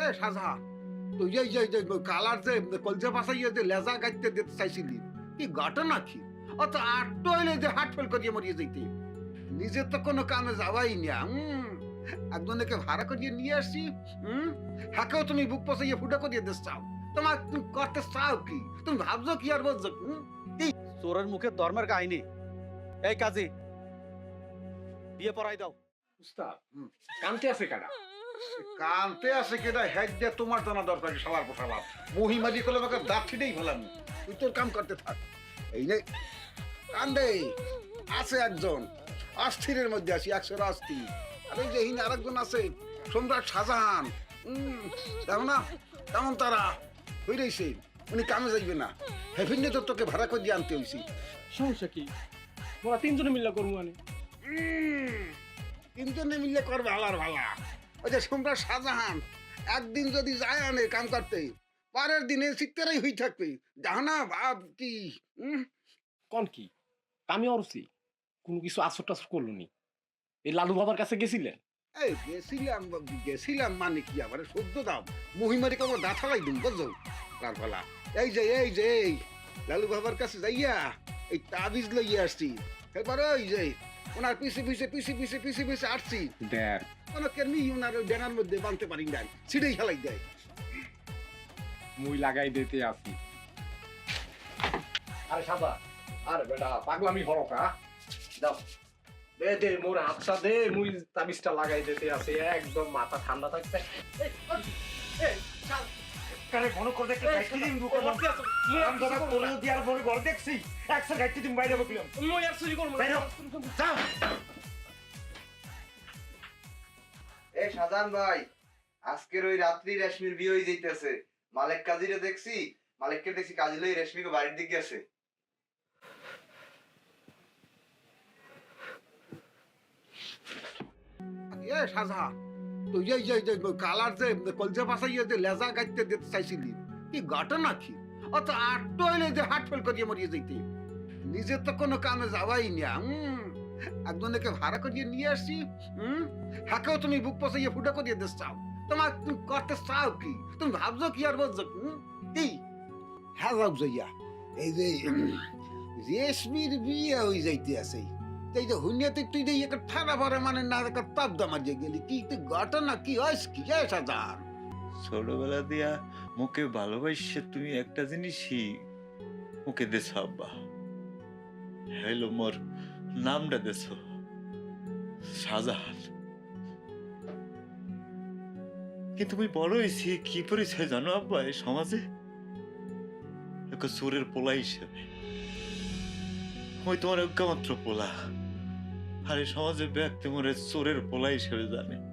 এ সাজা। তুই যে যে যে কালার যে, কলজা পাশাইয়ে যে লেজা গাইতে দিতে চাইছিলি, কি ঘটনা কি? অত আটটো হইলে যে হাট ফেল করিয়ে মরিয়ে যাইতে। নিজে তো কোনো কামে যাওয়াই না হুম একজনকে ভাড়া করিয়ে নিয়ে আসছি হুম হাকেও তুমি বুক পচাইয়ে ফুটা করিয়ে দিস চাও। তোমার তুমি করতে চাও কি? তুমি ভাবছ কি আর বলছো? চোরের মুখে ধর্মের কাহিনী। এই কাজী, বিয়ে পড়াই দাও। উস্তাদ। কানতে আছে কারা? কানতে আছে কেটা হেড দিয়ে তোমার জানা দরকার কি সবার পোষাবাব মহিমাদি করলে আমাকে দাঁত ছিটেই ফেলাম। তুই তোর কাম করতে থাক। এই নে কান্দে। আছে একজন অস্থিরের মধ্যে আছি একশো অস্থির আর যে হিন আরেকজন আছে সম্রাট শাহজাহান। দেখো না কেমন তারা? হয়ে রয়েছে উনি কামে যাইবে না। হেভিনে তো তোকে ভাড়া করে দিয়ে আনতে হয়েছি সমস্যা কি? মোরা তিনজনে মিল্লা করব মানে। তিনজনে মিলে করবে আলার ভালা ওই যে সম্রাট শাহজাহান একদিন যদি যায় আনে কাম করতে পরের দিনে হয়ে থাকবে। জাহানা ভাব কি কোন কি? আমি কোনো কিছু আসর টাসর করল নি? এই লালু বাবার কাছে গেছিলেন? এই গেছিলাম গেছিলাম মানে কি আবার? সদ্য দাম মহিমারি কব দাঁথা লাই দিন বুঝছ? তার ফলা এই যে এই যে এই লালু বাবার কাছে যাইয়া এই তাবিজ লইয়া আসছি। এবার ওই যে ওনার পিছে পিছে পিছে পিছে পিছে পিছে আসছি। দেখ কোনো কেমনি ওনার ওই ডেনার মধ্যে বাঁধতে পারি না ছিঁড়েই খেলাই দেয়। মুই লাগাই দিতে আসি আরে সাদা আরে বেটা পাগলামি হলো কা। দাও দে দে মোর হাতটা দে মুই তাবিজটা লাগাই দিতে আছে একদম মাথা ঠান্ডা থাকছে। এই, এই, কারে ঘন করে দেখতে গাইতে দিন আমি করব কোলে। দিয়ার পরে ঘর দেখছি একশো গাইতে দিন বাইরে বকলাম। মুই আর চুরি করব না। যাও। এ সাজান ভাই, আজকের ওই রাত্রি রেশমির বিয়ে হয়ে যাইতেছে। মালিক দেখছি, মালিককে দেখছি লই রেশমিকে বাড়ির দিকে গেছে। এ যে যে লেজা গাইতে চাইছিলি, কি অত আটটো যাইতে। তো কোনো কামে যাওয়াই না একজনকে ভাড়া করিয়ে নিয়ে আসছি হুম? হাকেও তুমি বুক পচাইয়ে ফুটা করিয়ে দিস চাও। তোমার তুমি করতে চাও কি? তুমি ভাবছ কি আর বলছো কি? হ্যাঁ যাও ইয়া। এই যে, রেশমির বিয়ে হয়ে যাইতে আছে। এই যে হুনিয়াতে তুই যে একটা ঠাড়া ভরা মানে না, একটা তাপ দামার গেলি। কি তুই ঘটনা, কি হয়েছে, কি এ সাজান? ছোটবেলা দিয়া মুখে ভালোবাসে তুমি একটা জিনিসই মুখে দেছ, আব্বা। হ্যালো, মোর। নামটা দেছ শাহজাহান। কিন্তু তুমি বড় হয়েছি কি পরিচয় জানো আব্বা এই সমাজে? একটা চোরের পোলা হিসেবে। ওই তোমার ঐক্যমাত্র পোলা। আর এই সমাজে ব্যক্তি মরে চোরের পোলা হিসেবে জানে।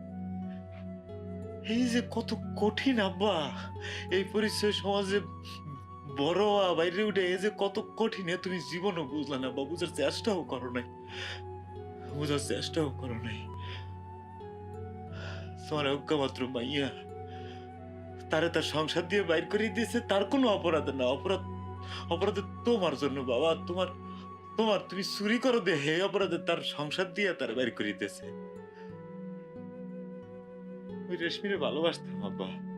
এই যে কত কঠিন আব্বা। এই পরিচয় সমাজে বড় বাইরে উঠে এই যে কত কঠিন তুমি জীবনও বুঝলে না বা বুঝার চেষ্টাও করো নাই। বুঝার চেষ্টাও করো নাই। তোমার মাত্র মাইয়া, তারে তার সংসার দিয়ে বাইর করে দিয়েছে, তার কোনো অপরাধ না। অপরাধ অপরাধ তোমার জন্য বাবা, তোমার তোমার তুমি চুরি করো দে, হে অপরাধে তার সংসার দিয়ে তার বাইর করে দিয়েছে। ওই রেশমিরে ভালোবাসতাম, আব্বা।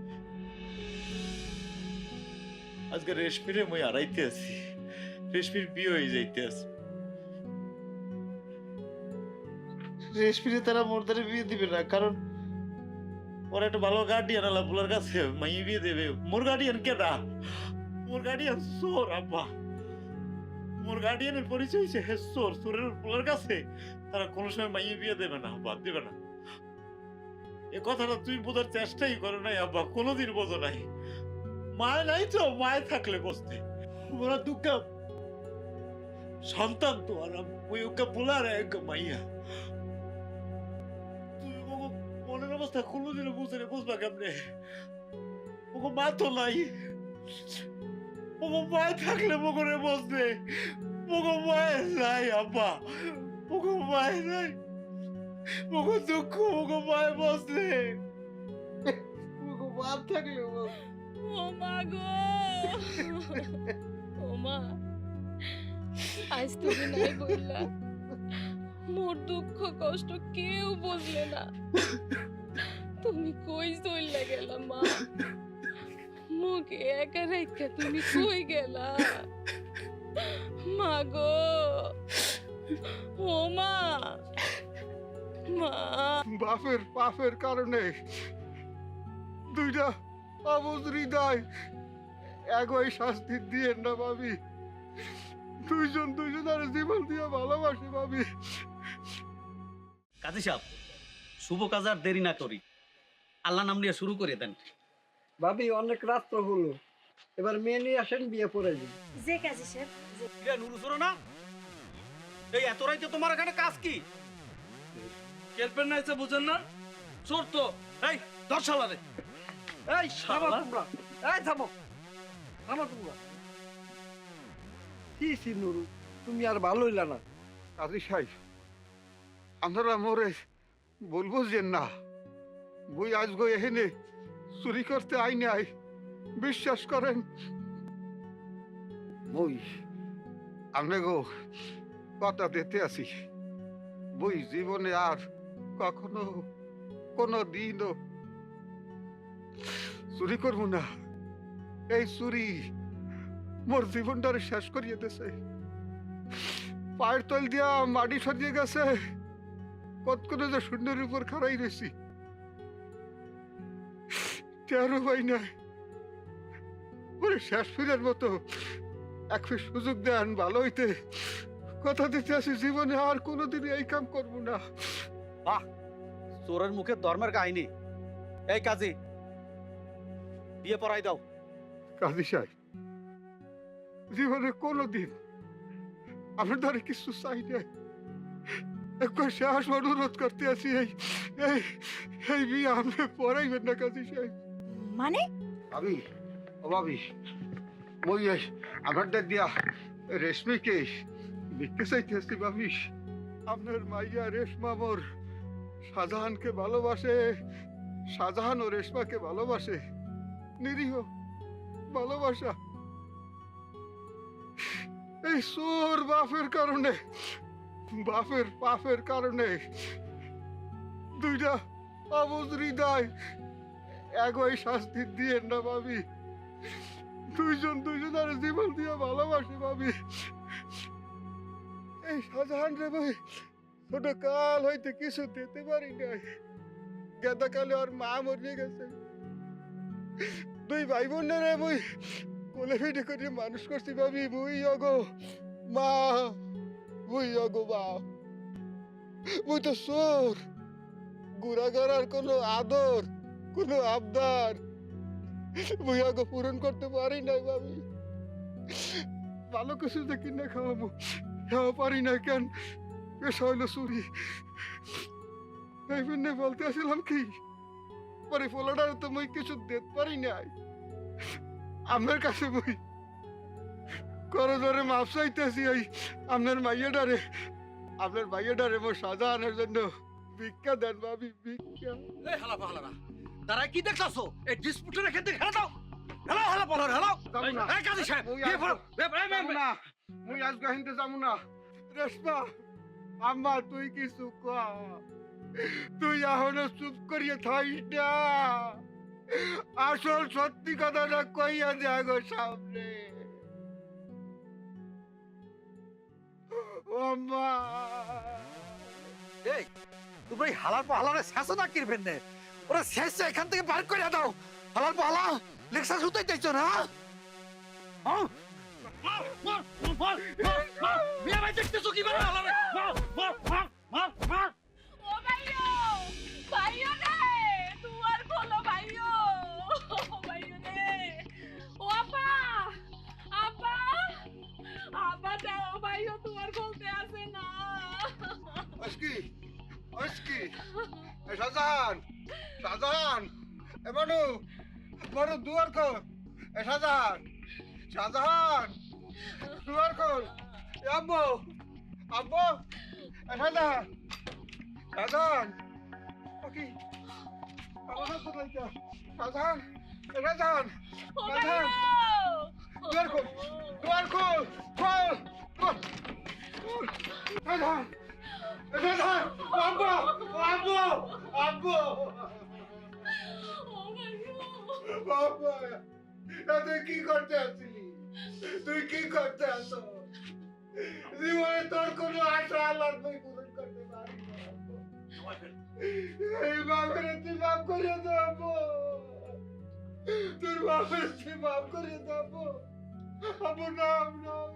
আজকে রেশমিরে মই আড়াইতে আছি। রেশমির বিয়ে হয়ে যাইতে আছে। রেশমিরে তারা মোরদারে বিয়ে দিবে না কারণ ওর একটা ভালো গার্ডিয়ান আলা বলার কাছে মাইয়ে বিয়ে দেবে। মোর গার্ডিয়ান কে না? মোর গার্ডিয়ান সোর আব্বা। মোর গার্ডিয়ানের পরিচয় হচ্ছে হে সোর। সোরের বলার কাছে তারা কোনো সময় মাইয়ে বিয়ে দেবে না আব্বা দেবে না। এ কথাটা তুই বোঝার চেষ্টাই করো নাই আব্বা কোনোদিন বোঝো নাই। মায় নাই তো, মায় থাকলে বসতে। ওরা দুঃখ সন্তান তো, আর ওই ওকে বলার এক মাইয়া। তুই ওকে মনের অবস্থা কোনোদিন বুঝে রে বুঝবা কেমনে? ওকে মা তো নাই। ওকে মায় থাকলে মগরে বসতে। ওকে মায় নাই, আব্বা। ওকে মায় নাই। ওকে দুঃখ ওকে মায় বসতে। ওগো বাপ থাকলে ও ও গো! ও আজ তুমি নাই বললা। মোর দুঃখ, কষ্ট কেউ বুঝলে না। তুমি কই চইলা গেলা মা? মুখে একা রেখা তুমি কই গেলা? মা গো! ও মা! মা! বাপের পাপের কারণে দুইটা অবুজ হৃদয়। একই শাস্তি দিয়ে না ভাবি। দুইজন দুইজনের জীবন দিয়ে ভালোবাসে ভাবি। কাজী সাহেব শুভ কাজ আর দেরি না করি। আল্লাহ নাম নিয়ে শুরু করে দেন। ভাবি অনেক রাত্র হলো। এবার মেয়ে নিয়ে আসেন বিয়ে পড়ে দিন যে কাজী সাহেব কিরে নুরু সরো না? এই এত রাইতে তোমার এখানে কাজ কি? কেলপেন না এসে বুঝেন না? চোর তো। এই দশ সালারে এই থামো তোমরা। এই থামো থামো তোমরা। কি সিনুরু তুমি আর ভালো হইলা না। কাজী সাহেব আপনারা মোরে বলব যে না। বই আজ গো এখানে চুরি করতে আই নাই। বিশ্বাস করেন? বই আপনি গো কথা দিতে আছি বই জীবনে আর কখনো কোনো দিনও চুরি করব না। এই চুরি মোর জীবনটারে শেষ করিয়ে দিছে। পায়ের তল দিয়া মাটি সরিয়ে গেছে। কত করে যে শূন্যের উপর খাড়াই রয়েছি। তেরো পাই নাই। ওরে শেষ ফিরের মতো এক সুযোগ দেন ভালো হইতে। কথা দিতে আসি জীবনে আর কোনোদিন এই কাম করব না। চোরের মুখে ধর্মের কাহিনী। এই কাজী বিয়ে পড়াই দাও। কাজী সাহেব জীবনে কোনোদিন আমি ধরে কিছু চাই নাই। একবার শেষ অনুরোধ করতে আছি এই এই এই বিয়ে আপনি পড়াইবেন না কাজী সাহেব। মানে? ভাবি ও ভাবি মই এই আমার ডাক দিয়া রেশমিকে ভিক্ষে চাইতেছি ভাবি। আপনার মাইয়া রেশমা মোর শাহজাহানকে ভালোবাসে শাহজাহান ও রেশমাকে ভালোবাসে। নিরীহ, ভালোবাসা। এই সোর বাপের কারণে, বাপের পাপের কারণে দুইটা অবুজ হৃদয় একই শাস্তি দিয়ে না ভাবি। দুইজন দুইজনের জীবন দিয়ে ভালোবাসে ভাবি। এই শাহজাহান রে ভাই, ছোট কাল হইতে কিছু দিতে পারি নাই। গেদা কালে ওর মা মরিয়ে গেছে। দুই ভাই বোনেরে মুই কোলে ফিটে করে মানুষ করছি ভাবি, মুই অগো মা, মুই অগো বাপ মুই তো সোর গুড়াগাড়ার কোনো আদর, কোনো আবদার বুয়াকে পূরণ করতে পারি নাই ভাবি। ভালো কিছু যে কিনে খাওয়াবো, খাওয়া পারি না কেন? পেশা হইল চুরি। এই বলতে আসলাম কি? পরে ফলাটার তো মুই কিছু দিতে পারি নাই। আপনার কাছে বই করো ধরে মাপ চাইতেছি এই আপনার মাইয়াডারে আপনার মাইয়াডারে মোর সাজানোর জন্য ভিক্ষা দেন ভাবি ভিক্ষা। এই হালা পাহালারা তারা কি দেখতাছো? এই ডিসপুটের ক্ষেত্রে খেলা দাও হেলো হালা পাহালার হেলো যাব না। এই কাজী সাহেব ওই এ, যাব না। মুই আজ গাহিনতে যাব না। রেশমা আম্মা তুই কিছু কয়া তুই এখনও চুপ করিয়ে থাইস না আসল সত্যি কথাটা কইয়া দে গো সামনে এই তোমরা এই হালার পা হালারে শেষও না কিরবেন নে ওরা শেষ এখান থেকে বার করে দাও হালার পা হালা লেকচার শুতে চাইছো না হ্যাঁ? মার মার মার মার মার বিয়ে ভাই দেখতেছো কি করে হালারে মার মার মার মার মানু বড় দুয়ার কর এ শাহজাহান শাহজাহান, দুয়ার কর আব্বু আব্বু, এ শাহজাহান শাহজাহান। ওকি আমার নাই যা শাহজাহান, এ শাহজাহান শাহজাহান। দুয়ার কর দুয়ার আব্বু আব্বু আব্বু। বাবা। তুই কি করতে আসলি? তুই কি করতে আস? জীবনে তোর কোনো আশা আল্লাহ তুই পূরণ করতে পারি এই বাবারে তুই মাফ করে দেব তোর বাবারে তুই মাফ করে দেব আবু নাম নাম